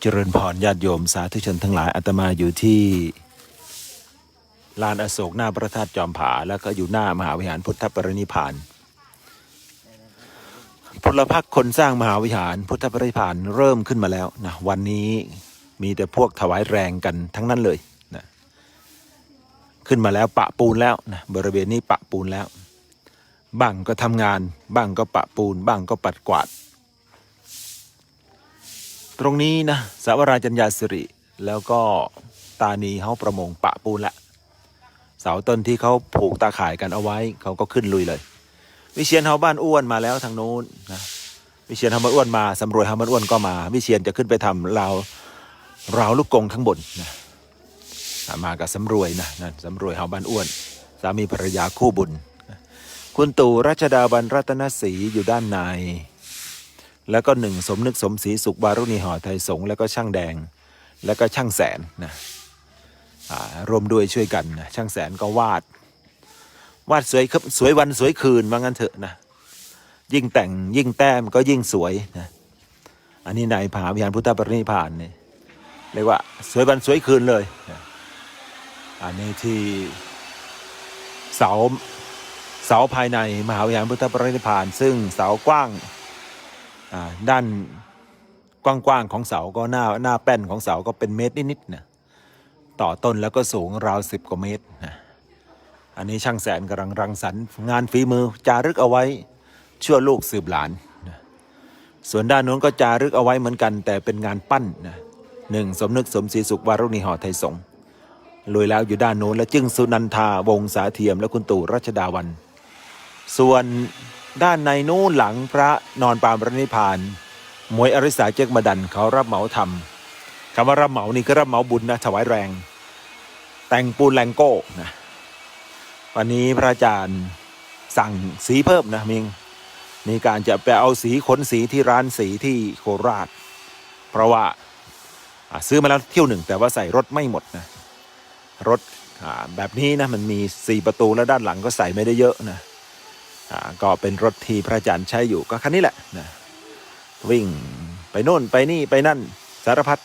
เจริญพรญาติโยมสาธุชนทั้งหลายอาตมาอยู่ที่ลานอโศกหน้าพระธาตุจอมผา แล้วก็อยู่หน้ามหาวิหารพุทธปรินิพานพลพรรคคนสร้างมหาวิหารพุทธปรินิพพานเริ่มขึ้นมาแล้วนะวันนี้มีแต่พวกถวายแรงกันทั้งนั้นเลยนะขึ้นมาแล้วปะปูนแล้วนะบริเวณนี้ปะปูนแล้วบ้างก็ทำงานบ้างก็ปะปูนบ้างก็ปัดกวาด ตรงนี้นะสาวราจัญญาสิริ แล้วก็ตานีเขาประมงปะปูนละเสาต้นที่เขาผูกตาข่ายกันเอาไว้เขาก็ขึ้นลุยเลย วิเชียนเฮาบ้านอ้วนมาแล้วทางโน้นนะวิเชียนเฮาบ้านอ้วนมาสำรวยเฮาบ้านอ้วนก็มา วิเชียนจะขึ้นไปทำราวราวลูกกงข้างบนนะมากับสำรวยนะนั่นสำรวยเฮาบ้านอ้วน สามีภรรยาคู่บุญ คุณตู่รัชดาบันรัตนศรีอยู่ด้านใน แล้วก็หนึ่งสมนึกสมศรีสุขบารุณีหอไทยสงแล้วก็ช่างแดง แล้วก็ช่างแสนนะอ่ารวมด้วยช่วยกันนะช่างแสนก็วาด วาดสวยครับสวยวันสวยคืนว่างั้นเถอะนะยิ่งแต่งยิ่งแต้มก็ยิ่งสวยนะอันนี้ในผาวิหารพุทธปรินิพานเนี่ยเรียกว่าสวยวันสวยคืนเลยนะอันนี้ที่เสาเสาภายในมหาวิหารพุทธปรินิพาน ซึ่งเสากว้าง ด้านกว้างๆของเสาก็หน้าหน้าแป้นของเสาก็เป็นเมตรนิดๆนะต่อต้นแล้วก็สูงราวสิบกว่าเมตรนะอันนี้ช่างแสนกำลังรังสรรค์งานฝีมือจารึกเอาไว้ชั่วลูกสืบหลานนะส่วนด้านนู้นก็จารึกเอาไว้เหมือนกัน แต่เป็นงานปั้นนะหนึ่งสมนึกสมศรีสุขวารุณีหอไทยสงฆ์ลุยแล้วอยู่ด้านโน้นและจึงสุนันทาวงศาเทียมและคุณตู่รัชดาวัน ส่วน ด้านในนู้นหลังพระนอนปางพระนิพานหมวยอริสาเจกมาดันเขารับเหมาทำคำว่ารับเหมานี่ก็รับเหมาบุญนะถวายแรง แต่งปูนแรงโก้นะวันนี้พระอาจารย์สั่งสีเพิ่มนะมิงมีการจะไปเอาสีขนสีที่ร้านสีที่โคราช เพราะว่าซื้อมาแล้วเที่ยวหนึ่งแต่ว่าใส่รถไม่หมดนะรถแบบนี้นะมันมีสี่ประตูแล้วด้านหลังก็ใส่ไม่ได้เยอะนะ ก็เป็นรถที่พระอาจารย์ใช้อยู่ก็คันนี้แหละนะวิ่งไปโน่นไปนี่ไปนั่นสารพัด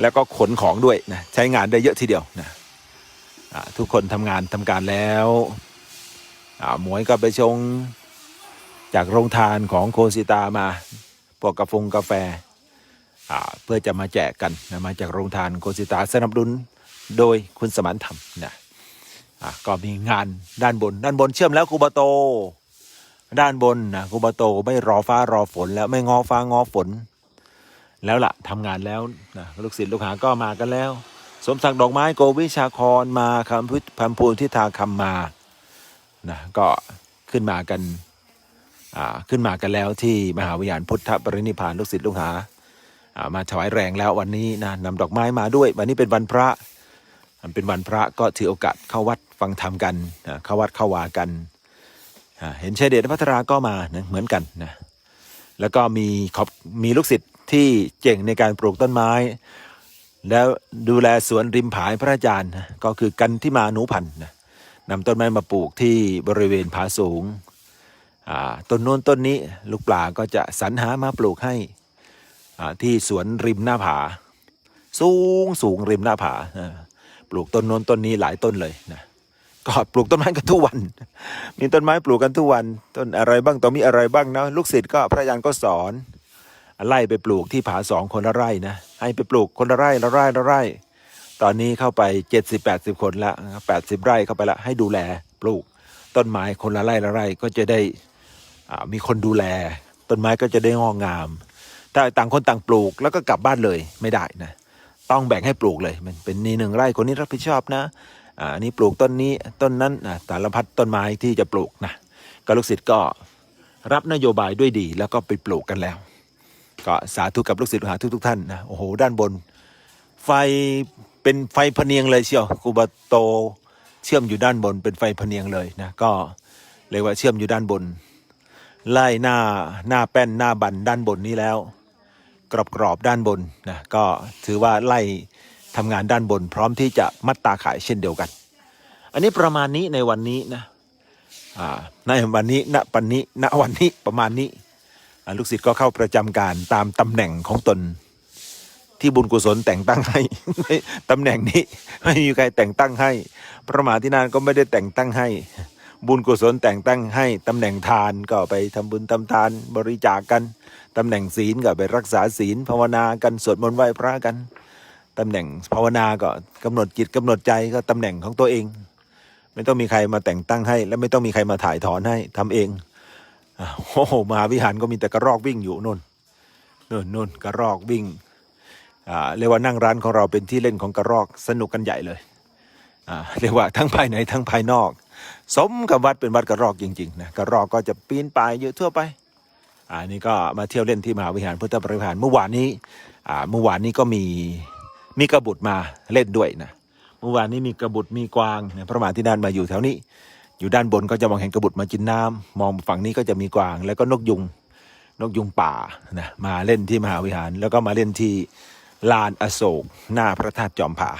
แล้วก็ขนของด้วยนะใช้งานได้เยอะทีเดียวนะทุกคนทำงานทำการแล้วหมวยก็ไปชงจากโรงทานของโคสิตามาพวกกาแฟกาแฟเพื่อจะมาแจกกันนะมาจากโรงทานโคสิตาสนับสนุนโดยคุณสมานธรรมนะ อะก็มีงานด้านบน ด้านบนเชื่อมแล้วคูบาโต ด้านบนนะคูบาโตไม่รอฟ้ารอฝน แล้วไม่งอฟ้างอฝน แล้วล่ะทำงานแล้วนะลูกศิษย์ลูกหาก็มากันแล้ว สมศักดิ์ดอกไม้โกวิชาครมาคำพุทธพัมพูนทิทาคำมานะก็ขึ้นมากันอ่าขึ้นมากันแล้วที่มหาวิหารพุทธปรินิพานลูกศิษย์ลูกหาามาถวายแรงแล้ววันนี้นะนำดอกไม้มาด้วย วันนี้เป็นวันพระ เป็นวันพระก็ถือโอกาสเข้าวัด ฟังธรรมกันเข้าวัดเข้าวากัน เห็นชายเดชพัทราก็มานะเหมือนกันนะแล้วก็มีขอบมีลูกศิษย์ที่เก่งในการปลูกต้นไม้ แล้วดูแลสวนริมผายพระอาจารย์นะก็คือกันที่มาหนูพันธ์นะนำต้นไม้มาปลูกที่บริเวณผาสูงต้นโน้นต้นนี้ลูกปลาก็จะสรรหามาปลูกให้ที่สวนริมหน้าผา สูงสูงริมหน้าผาปลูกต้นโน้นต้นนี้หลายต้นเลยนะ ก็ปลูกต้นไม้กันทุกวัน มีต้นไม้ปลูกกันทุกวัน ต้นอะไรบ้างต้องมีอะไรบ้างนะลูกศิษย์ก็พระอาจารย์ก็สอนไล่ไปปลูกที่ผาสองคนละไร่นะให้ไปปลูกคนละไร่ละไร่ละไร่ ตอนนี้เข้าไปเจ็ดสิบแปดสิบคนละแปดสิบไร่เข้าไปละให้ดูแลปลูก ต้นไม้คนละไร่ละไร่ก็จะได้มีคนดูแล ต้นไม้ก็จะได้งอกงาม ถ้าต่างคนต่างปลูกแล้วก็กลับบ้านเลยไม่ได้นะต้องแบ่งให้ปลูกเลยมันเป็นนี่หนึ่งไร่คนนี้รับผิดชอบนะ อันนี่ปลูกต้นนี้ต้นนั้นอ่าสารพัดต้นไม้ที่จะปลูกนะก็ลูกศิษย์ก็รับนโยบายด้วยดี แล้วก็ไปปลูกกันแล้ว ก็สาธุกับลูกศิษย์ลูกหาทุกทุกๆท่านนะโอ้โหด้านบน ไฟเป็นไฟพเนียงเลยเชียวกูบาโตเชื่อมอยู่ด้านบนเป็นไฟพเนียงเลยนะก็เรียกว่าเชื่อมอยู่ด้านบน ไล่หน้าหน้าแป้นหน้าบันด้านบนนี้แล้ว กรอบกรอบๆด้านบนนะก็ถือว่าไล่ ทำงานด้านบนพร้อมที่จะมัดตาขายเช่นเดียวกัน อันนี้ประมาณนี้ในวันนี้นะในวันนี้ณปันนี้ณวันนี้ประมาณนี้ ลูกศิษย์ก็เข้าประจำการตามตำแหน่งของตน ที่บุญกุศลแต่งตั้งให้ตำแหน่งนี้ไม่มีใครแต่งตั้งให้ พระมหาธินานก็ไม่ได้แต่งตั้งให้ บุญกุศลแต่งตั้งให้ตำแหน่งทานก็ไปทำบุญทำทานบริจาคกันตำแหน่งศีลก็ไปรักษาศีลภาวนากันสวดมนต์ไหว้พระกัน ตำแหน่งภาวนาก็กำหนดจิตกำหนดใจก็ตำแหน่งของตัวเอง ไม่ต้องมีใครมาแต่งตั้งให้ และไม่ต้องมีใครมาถ่ายถอนให้ทำเองโอ้โหมหาวิหารก็มีแต่กระรอกวิ่งอยู่นู่นนู่นนู่นกระรอกวิ่งอ่าเรียกว่านั่งร้านของเราเป็นที่เล่นของกระรอกสนุกกันใหญ่เลยอ่าเรียกว่าทั้งภายในทั้งภายนอก สมกับวัดเป็นวัดกระรอกจริงๆนะกระรอกก็จะปีนป่ายอยู่ทั่วไปอ่านี่ก็มาเที่ยวเล่นที่มหาวิหารพุทธบริหารเมื่อวานนี้อ่าเมื่อวานนี้ก็มี มีกระบุตรมาเล่นด้วยนะเมื่อวานนี้มีกระบุตรมีกวางเนี่ยพระมหาธินานมาอยู่แถวนี้ อยู่ด้านบนก็จะมองเห็นกระบุตรมากินน้ำมองฝั่งนี้ก็จะมีกวาง แล้วก็นกยุงนกยุงป่านะมาเล่นที่มหาวิหาร แล้วก็มาเล่นที่ลานอโศก หน้าพระธาตุจอมผา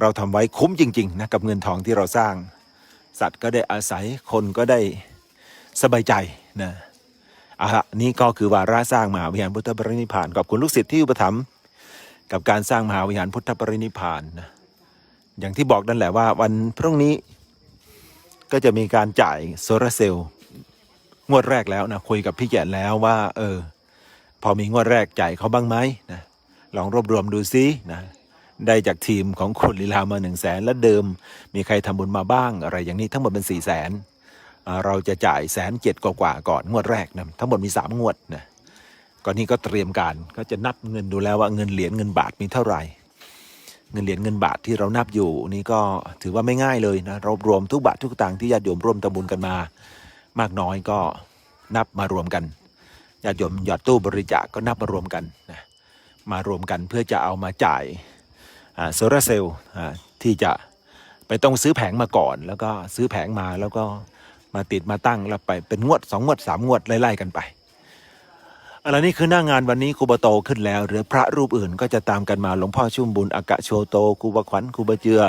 เราทำไว้คุ้มจริงๆนะกับเงินทองที่เราสร้าง สัตว์ก็ได้อาศัยคนก็ได้สบายใจนะอาละนี่ก็คือวาระสร้างมหาวิหารพุทธปรินิพานขอบคุณลูกศิษย์ที่อุปถัมภ์ กับการสร้างมหาวิหารพุทธปรินิพานนะอย่างที่บอกนั่นแหละว่าวันพรุ่งนี้ก็จะมีการจ่ายโซลาร์เซลล์งวดแรกแล้วนะคุยกับพี่แก่นแล้วว่า เออ พอมีงวดแรกจ่ายเขาบ้างไหมนะลองรวบรวมดูซินะได้จากทีมของคุณลีลามาหนึ่งแสนและเดิม มีใครทำบุญมาบ้าง อะไรอย่างนี้ทั้งหมดเป็นสี่แสนเราจะจ่ายแสนเจ็ดกว่าก่อนงวดแรกนะทั้งหมดมีสามงวดนะ ก่อนนี้ก็เตรียมการก็จะนับเงินดูแล้วว่าเงินเหรียญเงินบาทมีเท่าไหร่ เงินเหรียญเงินบาทที่เรานับอยู่นี่ก็ถือว่าไม่ง่ายเลยนะรวบรวมทุกบาททุกตังค์ที่ญาติโยมร่วมทำบุญกันมา มากน้อยก็นับมารวมกันญาติโยมหยอดตู้บริจาคก็นับมารวมกันนะมารวมกันเพื่อจะเอามาจ่ายโซลาร์เซลล์ที่จะไปต้องซื้อแผงมาก่อน แล้วก็ซื้อแผงมาแล้วก็มาติดมาตั้งแล้วไปเป็นงวดสองงวดสามงวดไล่ๆกันไป อะไรนี่คือหน้างานวันนี้ครูบาโตขึ้นแล้ว หรือพระรูปอื่นก็จะตามกันมาหลวงพ่อชุ่มบุญอากะโชโตครูบาขวัญครูบาเจือ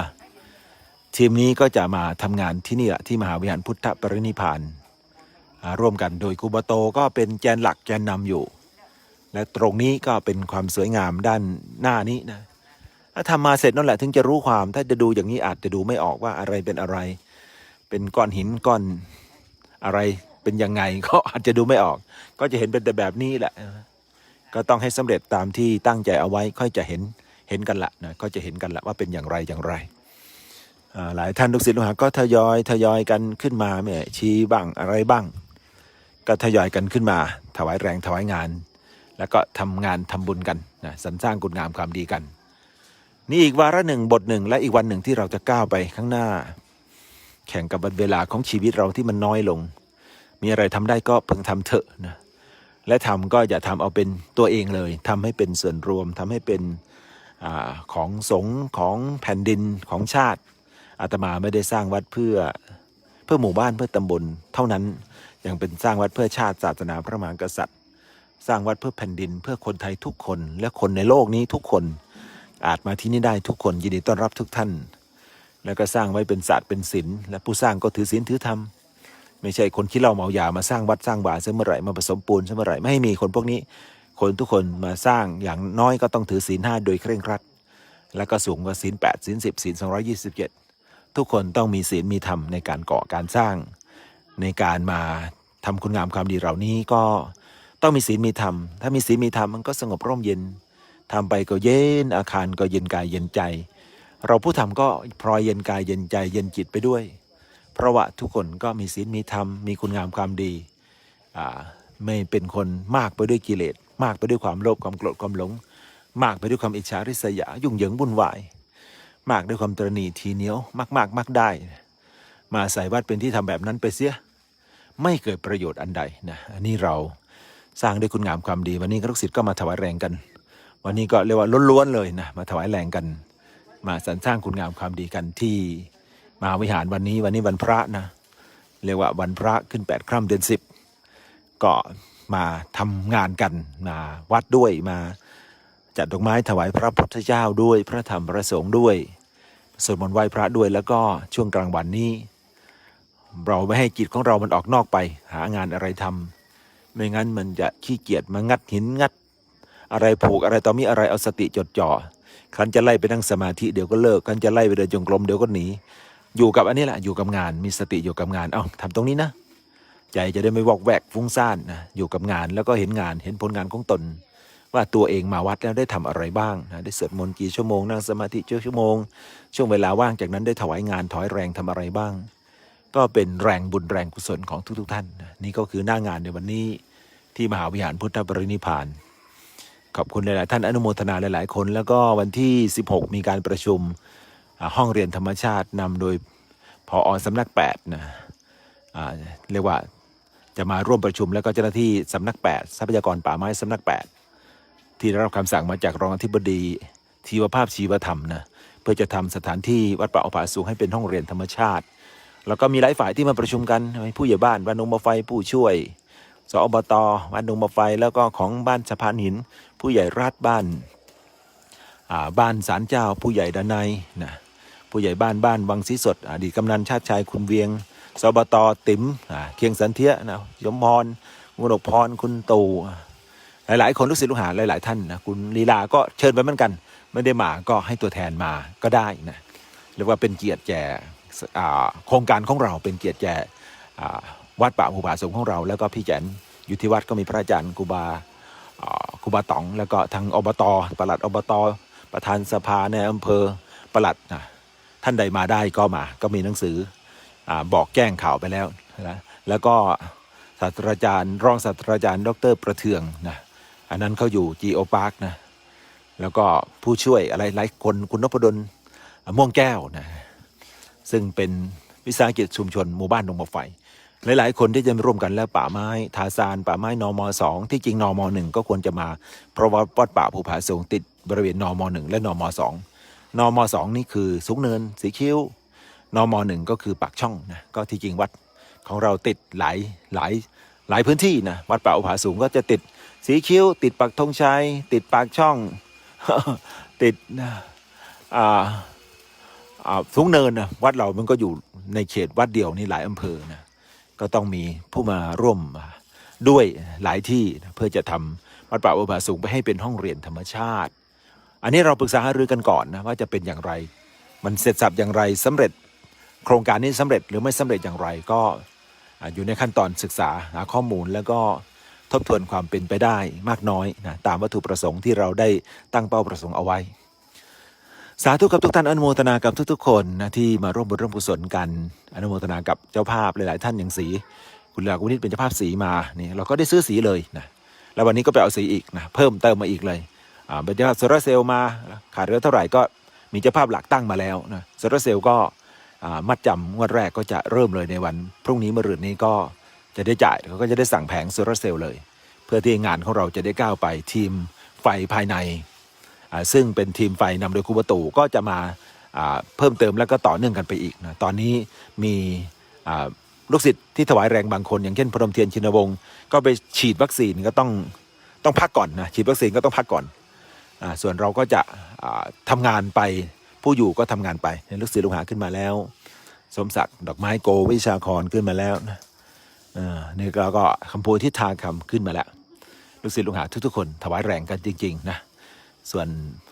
ทีมนี้ก็จะมาทำงานที่นี่แหละที่มหาวิหารพุทธปรินิพานร่วมกันโดยครูบาโตก็เป็นแกนหลักแกนนำอยู่ และตรงนี้ก็เป็นความสวยงามด้านหน้านี้นะถ้าทำมาเสร็จนั่นแหละถึงจะรู้ความถ้าจะดูอย่างนี้อาจจะดูไม่ออกว่าอะไรเป็นอะไร เป็นก้อนหินก้อนอะไร เป็นยังไงก็อาจจะดูไม่ออก ก็จะเห็นเป็นแต่แบบนี้แหละ ก็ต้องให้สำเร็จตามที่ตั้งใจเอาไว้ค่อยจะเห็นเห็นกันละนะก็จะเห็นกันละว่าเป็นอย่างไรอย่างไรหลายท่านลูกศิษย์ลูกหาก็ทยอยทยอยกันขึ้นมาแม่ชี้บ้างอะไรบ้าง ก็ทยอยกันขึ้นมา ถวายแรงถวายงาน แล้วก็ทำงานทำบุญกันนะสรรสร้างคุณงามความดีกัน นี่อีกวาระหนึ่งบทหนึ่งและอีกวันหนึ่งที่เราจะก้าวไปข้างหน้า แข่งกับเวลาของชีวิตเราที่มันน้อยลง มีอะไรทำได้ก็เพิ่งทำเถอะนะและทำก็อย่าทำเอาเป็นตัวเองเลยทำให้เป็นส่วนรวมทำให้เป็นอของสงฆ์ของแผ่นดินของชาติอาตมาไม่ได้สร้างวัดเพื่อเพื่อหมู่บ้านเพื่อตำบลเท่านั้นยังเป็นสร้างวัดเพื่อชาติศาสนาพระมหากษัตริย์ สร้างวัดเพื่อแผ่นดิน เพื่อคนไทยทุกคนและคนในโลกนี้ทุกคน อาจมาที่นี่ได้ทุกคนยินดีต้อนรับทุกท่าน แล้วก็สร้างไว้เป็นศาสตร์เป็นศิลป์และผู้สร้างก็ถือศีลถือธรรม ไม่ใช่คนคิดเล้าเมายามาสร้างวัดสร้างบาทเสเมื่อไหร่มาผสมปูนเสเมื่อไหร่ไม่ให้มีคนพวกนี้ คนทุกคนมาสร้างอย่างน้อยก็ต้องถือศีลห้าโดยเคร่งครัด แล้วก็สูงกว่าศีลแปดศีลสิบศีลสองร้อยี่สิบเจ็ดทุกคนต้องมีศีลมีธรรมในการก่อการสร้าง ในการมาทำคุณงามความดีเหล่านี้ก็ต้องมีศีลมีธรรม ถ้ามีศีลมีธรรมมันก็สงบร่มเย็นทำไปก็เย็นอาคารก็เย็นกายเย็นใจ เราผู้ทำก็พลอยเย็นกายเย็นใจเย็นจิตไปด้วย เพราะว่าทุกคนก็มีศีลมีธรรมมีคุณงามความดีไม่เป็นคนมากไปด้วยกิเลสมากไปด้วยความโลภความโกรธความหลง มากไปด้วยความอิจฉาริษยา ยุ่งเหยิงวุ่นวาย มากด้วยความตรณีทีเหนียวมากมากมากได้ มาใส่วัดเป็นที่ทำแบบนั้นไปเสีย ไม่เกิดประโยชน์อันใดนะอันนี้เราสร้างด้วยคุณงามความดี วันนี้ลูกศิษย์ก็มาถวายแรงกัน วันนี้ก็เรียกว่าล้วนๆเลยนะมาถวายแรงกัน มาสรรสร้างคุณงามความดีกันที่ มหาวิหารวันนี้วันนี้วันพระนะเรียกว่าวันพระขึ้นแปดค่ำเดือนสิบก็มาทำงานกันมาวัดด้วยมาจัดดอกไม้ถวายพระพุทธเจ้าด้วยพระธรรมพระสงฆ์ด้วยสวดมนต์ไหว้พระด้วยแล้วก็ช่วงกลางวันนี้ เราไม่ให้จิตของเรามันออกนอกไป หางานอะไรทำไม่งั้นมันจะขี้เกียจมางัดหินงัด อะไรผูกอะไรต่อมีอะไรเอาสติจดจ่อคันจะไล่ไปนั่งสมาธิเดี๋ยวก็เลิกคันจะไล่ไปเดินจงกรมเดี๋ยวก็หนี อยู่กับอันนี้แหละอยู่กับงานมีสติอยู่กับงานเอ้าทำตรงนี้นะใจจะได้ไม่วอกแวกฟุ้งซ่านนะอยู่กับงานแล้วก็เห็นงานเห็นผลงานของตน ว่าตัวเองมาวัดแล้วได้ทำอะไรบ้างนะได้สวดมนต์กี่ชั่วโมงนั่งสมาธิกี่ชั่วโมง ช่วงเวลาว่างจากนั้นได้ถวายงานถอยแรงทำอะไรบ้าง ก็เป็นแรงบุญแรงกุศลของทุก ๆ ท่านนะนี่ก็คือหน้างานในวันนี้ที่มหาวิหารพุทธปรินิพานขอบคุณหลาย ๆ ท่านอนุโมทนาหลาย ๆ คน แล้วก็วันที่ 16 มีการประชุม ห้องเรียนธรรมชาตินำโดยพออสำนัก8นะเรียกว่าจะมาร่วมประชุมแล้วก็เจ้าหน้าที่สำนัก 8 ทรัพยากรป่าไม้สำนัก 8 ที่ได้รับคำสั่งมาจากรองอธิบดีชีวภาพชีวธรรมนะเพื่อจะทำสถานที่วัดป่าอภาสูงให้เป็นห้องเรียนธรรมชาติ แล้วก็มีหลายฝ่ายที่มาประชุมกันผู้ใหญ่บ้านบ้านนงมาไฟผู้ช่วยสอบตบ้านดงมาไฟแล้วก็ของบ้านสะพานหิน ผู้ใหญ่ราชบ้านบ้านศาลเจ้าผู้ใหญ่ดานายนะ ผู้ใหญ่บ้านบ้านวังศรีสดอดีตกำนันชาติชายคุณเวียงสบตติ๋มเคียงสันเทียนะยมพรกุนกพรคุณตู่หลาย ๆ คนลูกศิษย์ลูกหาหลาย ๆ ท่านนะคุณลีลาก็เชิญไปเหมือนกัน ไม่ได้มาก็ให้ตัวแทนมาก็ได้นะเรียกว่าเป็นเกียรติแก่โครงการของเราเป็นเกียรติแก่วัดป่าภูผาสงฆ์ของเรา แล้วก็พี่แจนอยู่ที่วัดก็มีพระอาจารย์ครูบาครูบาต๋อง แล้วก็ทางอบตประหลัดอบตประธานสภาในอำเภอประหลัดนะ ท่านใดมาได้ก็มา ก็มีหนังสืออบอกแจ้งข่าวไปแล้วนะแล้วก็ศาสตราจารย์ รองศาสตราจารย์ ดรประเทืองนะอันนั้นเขาอยู่จีโอพาร์คนะแล้วก็ผู้ช่วยอะไรหลายคนคุณนพดลม่วงแก้วนะซึ่งเป็นวิสาหกิจชุมชนหมู่บ้านดงมะไฟหลาย ๆ คนที่จะมาร่วมกันแล้วป่าไม้ทาซานป่าไม้นอมสองที่จริงนอมหนึ่งก็ควรจะมา เพราะว่าวัดป่าภูผาสูงติดบริเวณนอมหนึ่งและนอมสอง นอมสองนี่คือสูงเนินสีคิ้วนอมหนึ่งก็คือปากช่องนะก็ที่จริงวัดของเราติดหลายหลายหลายพื้นที่นะวัดป่าภูผาสูงก็จะติดสีคิ้ว ติดปักธงชัยติดปากช่อง ติดอ่าสูงเนินนะวัดเรามันก็อยู่ในเขตวัดเดียวนี่หลายอำเภอนะก็ต้องมีผู้มาร่วมด้วยหลายที่เพื่อจะทำวัดป่าอุบาสูงไปให้เป็นห้องเรียนธรรมชาติ อันนี้เราปรึกษาหารือกันก่อนนะว่าจะเป็นอย่างไร มันเสร็จสับอย่างไรสำเร็จ โครงการนี้สำเร็จหรือไม่สำเร็จอย่างไรก็อยู่ในขั้นตอนศึกษาหาข้อมูลแล้วก็ทบทวนความเป็นไปได้มากน้อยนะตามวัตถุประสงค์ที่เราได้ตั้งเป้าประสงค์เอาไว้ สาธุกับทุกท่านอนุโมทนากับทุกๆ คนนะที่มาร่วมบุญร่วมกุศลกันอนุโมทนากับเจ้าภาพหลายๆ ท่านอย่างสี คุณลากุณิตเป็นเจ้าภาพสีมานี่เราก็ได้ซื้อสีเลยนะแล้ววันนี้ก็ไปเอาสีอีกนะเพิ่มเติมมาอีกเลย เป็นเจ้าภาพโซลาร์เซลล์มาขาดเหลือเท่าไหร่ก็มีเจ้าภาพหลักตั้งมาแล้วนะโซลาร์เซลล์ก็มัดจำงวดแรกก็จะเริ่มเลยในวัน พรุ่งนี้มะรืนนี้ก็จะได้จ่ายเขาก็จะได้สั่งแผงโซลาร์เซลล์เลย เพื่อที่งานของเราจะได้ก้าวไปทีมไฟภายใน ซึ่งเป็นทีมไฟนำโดยครูประตูก็จะมาเพิ่มเติมแล้วก็ต่อเนื่องกันไปอีกนะตอนนี้มีลูกศิษย์ที่ถวายแรงบางคน อย่างเช่นพรมเทียนชินวงศ์ก็ไปฉีดวัคซีนก็ต้องต้องพักก่อนนะฉีดวัคซีนก็ต้องพักก่อน ส่วนเราก็จะทำางานไปผู้อยู่ก็ทำงานไปลูกศิษย์ลูกหาขึ้นมาแล้ว สมศักดิ์ดอกไม้โกวิชาครขึ้นมาแล้วนะอ่านี่เราก็คำพูทิทาคำขึ้นมาแล้ว ลูกศิษย์ลูกหาทุกๆคนถวายแรงกันจริงๆนะส่วน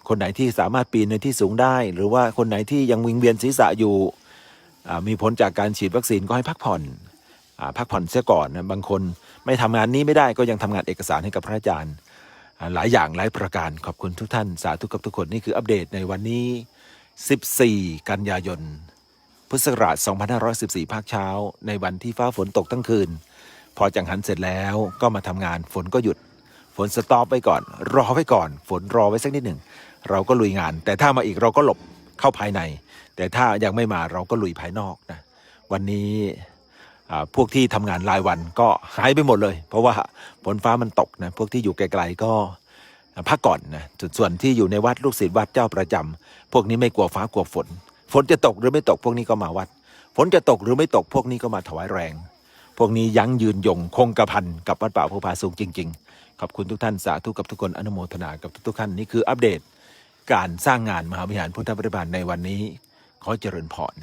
คนไหนที่สามารถปีนในที่สูงได้ หรือว่าคนไหนที่ยังวิงเวียนศีรษะอยู่อ่มีผลจากการฉีดวัคซีนก็ให้พักผ่อนอพักผ่อนเสียก่อนนะบางคนไม่ทำงานนี้ไม่ได้ก็ยังทำงานเอกสารให้กับพระอาจารย์ หลายอย่างหลายประการขอบคุณทุกท่านสาธุกับทุกคนนี่คืออัปเดตในวันนี้ 14 กันยายน พุทธศักราช 2514 ภาคเช้า ในวันที่ฟ้าฝนตกทั้งคืน พอจังหันเสร็จแล้วก็มาทำงานฝนก็หยุด ฝนสต็อปไว้ก่อน รอไว้ก่อน ฝนรอไว้สักนิดหนึ่ง เราก็ลุยงาน แต่ถ้ามาอีกเราก็หลบเข้าภายใน แต่ถ้ายังไม่มาเราก็ลุยภายนอกนะ วันนี้ พวกที่ทำงานรายวันก็หายไปหมดเลย เพราะว่าฝนฟ้ามันตกนะพวกที่อยู่ไกลๆก็พักก่อนนะส่วนส่วนที่อยู่ในวัดลูกศิษย์วัดเจ้าประจำพวกนี้ไม่กลัวฟ้ากลัวฝน ฝนจะตกหรือไม่ตกพวกนี้ก็มาวัด ฝนจะตกหรือไม่ตกพวกนี้ก็มาถวายแรง พวกนี้ยั้งยืนยงคงกระพันกับวัดป่าภูผาสูงจริง ๆ ขอบคุณทุกท่านสาธุกับทุกคนอนุโมทนากับทุกๆท่านนี่คืออัปเดต การสร้างงานมหาวิหารพุทธบริบาลในวันนี้ ขอเจริญพร